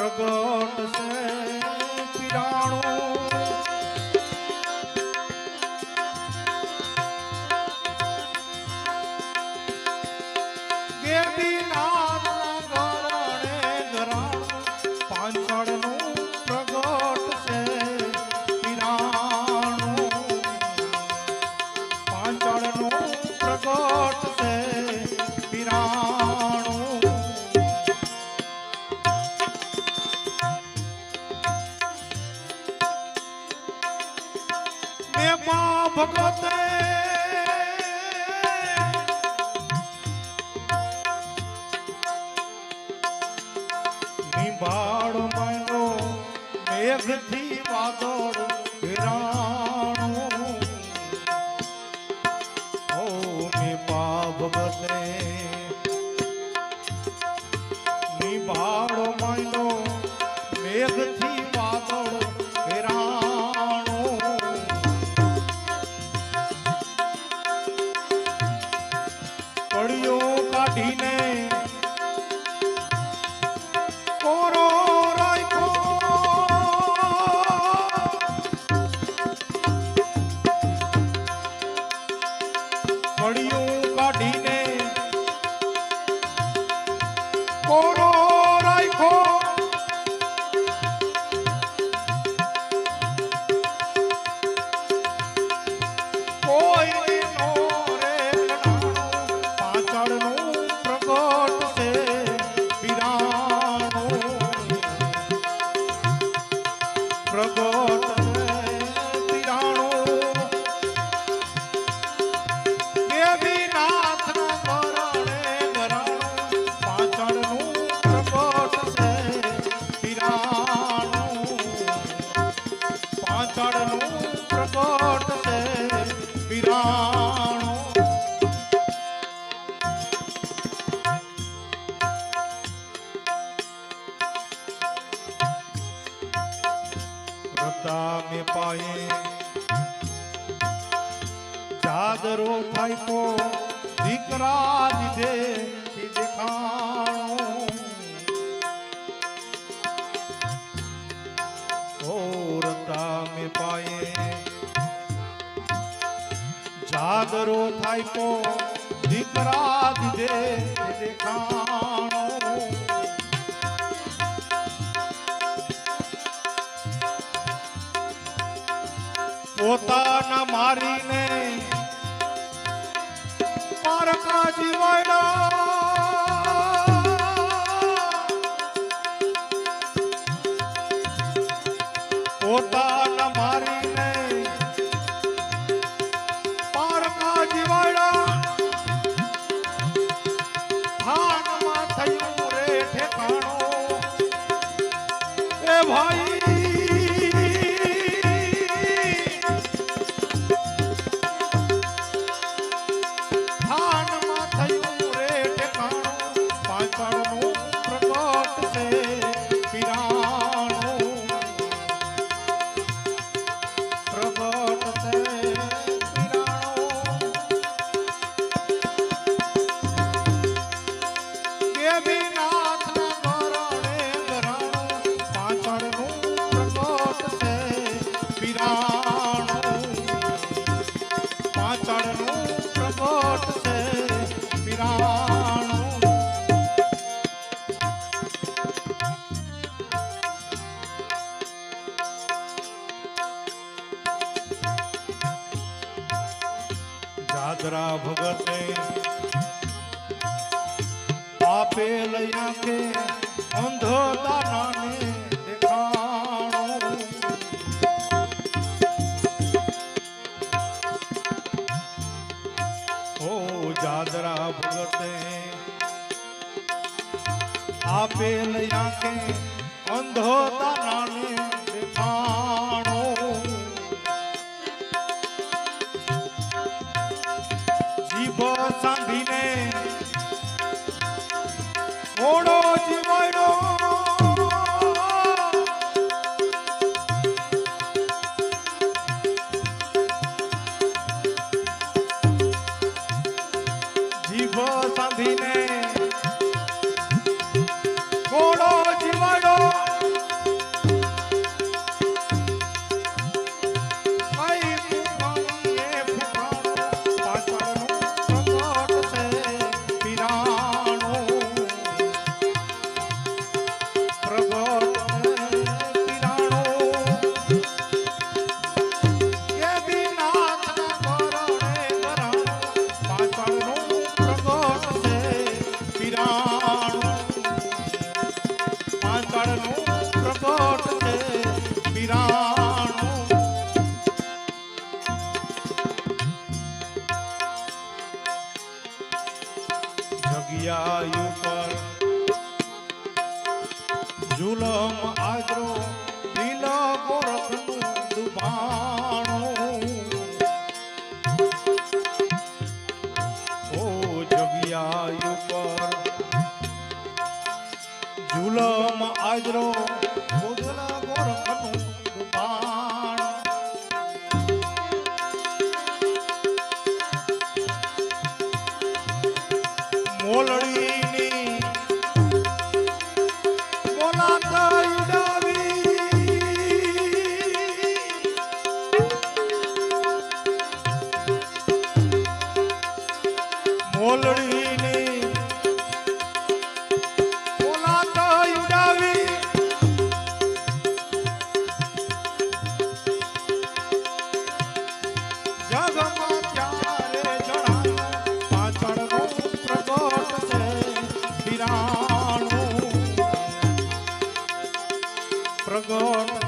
પ્રગટ છે. પિરાણો એમાં ભગવતે નિભાડ મનો મેઘથી વાદો Medina. દીધે દેખાણું ઓરતા જાગરો થાય તો દીકરા દીધે દેખાણું પોતાના મારીને દ્વારકા જીવાડા પોતા પ્રગટ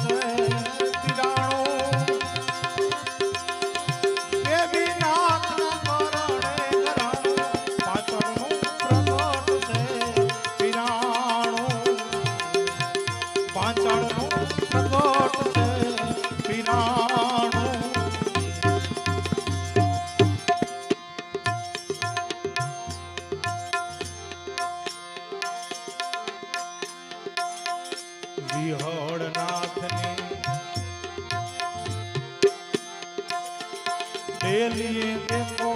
ડેલીએ દેખો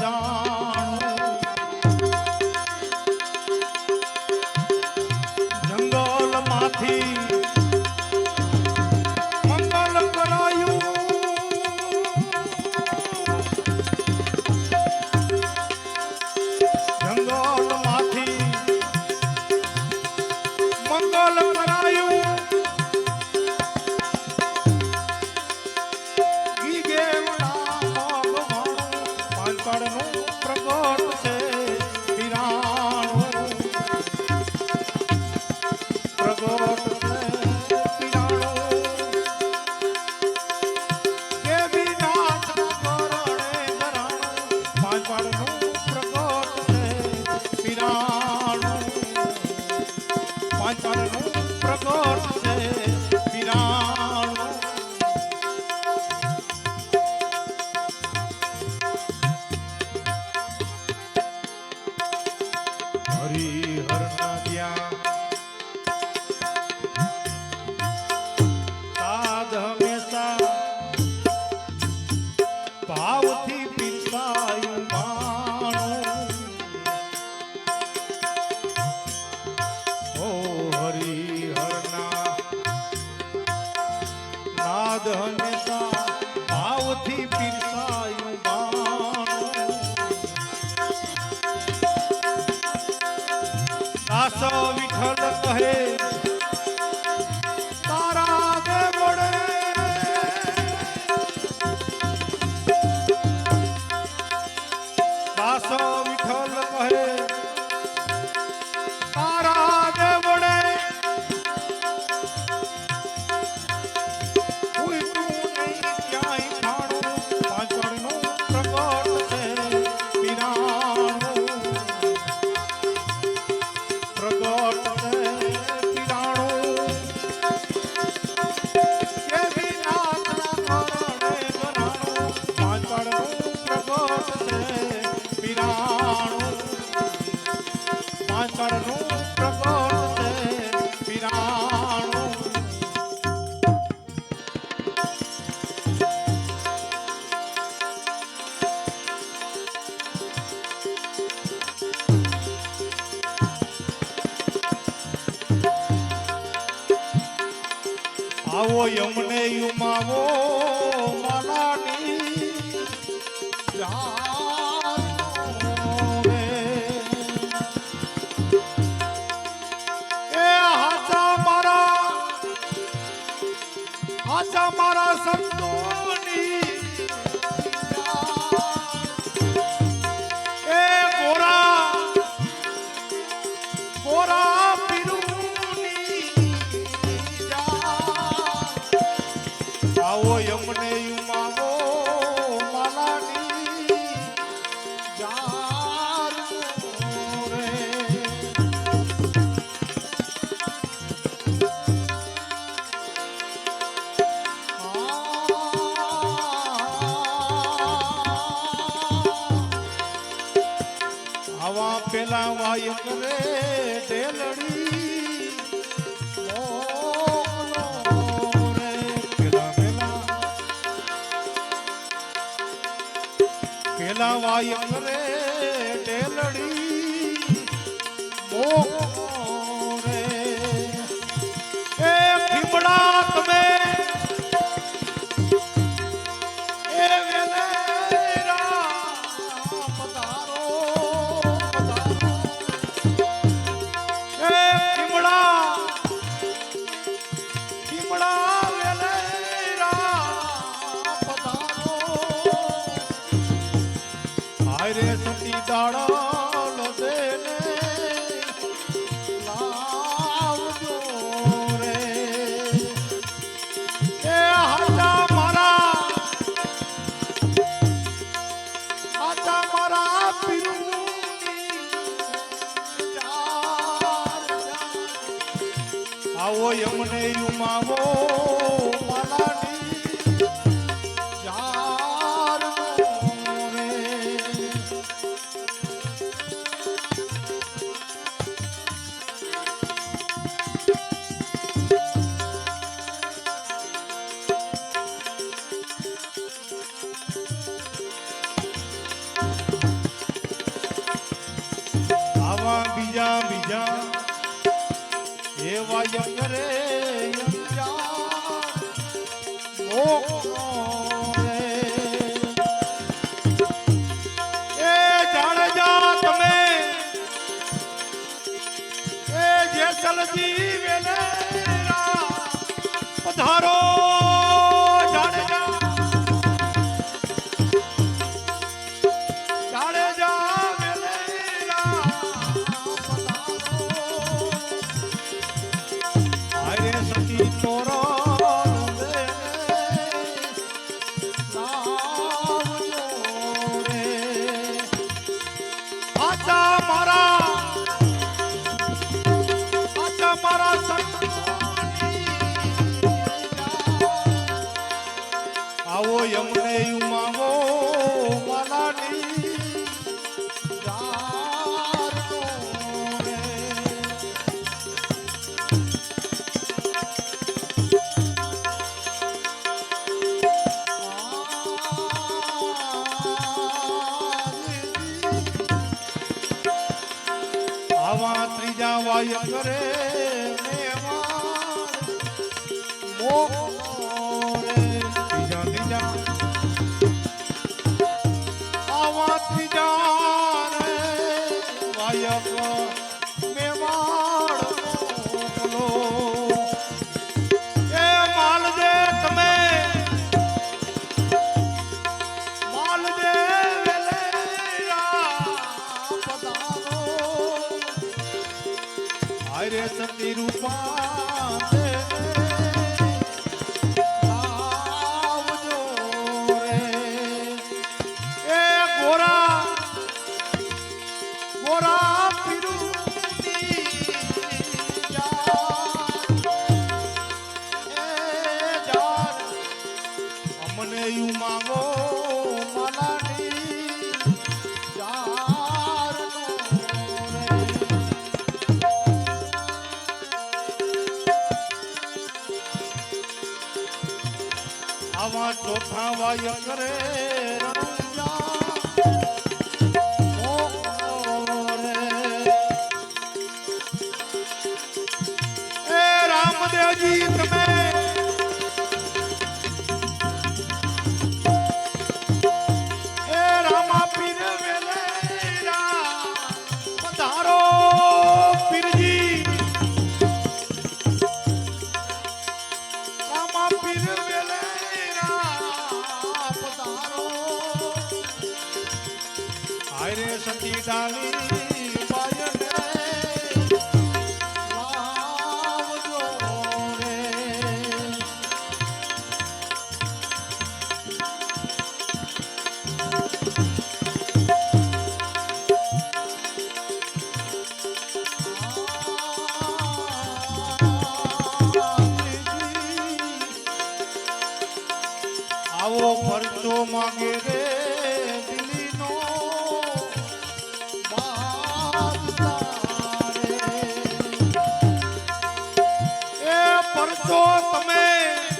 जान शिवाय આવો યમને યુમાવો માલાની એ હાચા મારા હાચા મારા સંત પેલા વાય ફરે ટેલડી. ઓ બીજા બીજા એવા યકરે ઓ સલજી વેલેરા. પધારો. જાય કરે મોક્ષ અરે સતી રૂપા આવા ચોથાવાય કરે રણુજા આયરે સતી ડાલી પરચો તમે.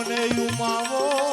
અમને યુમાવો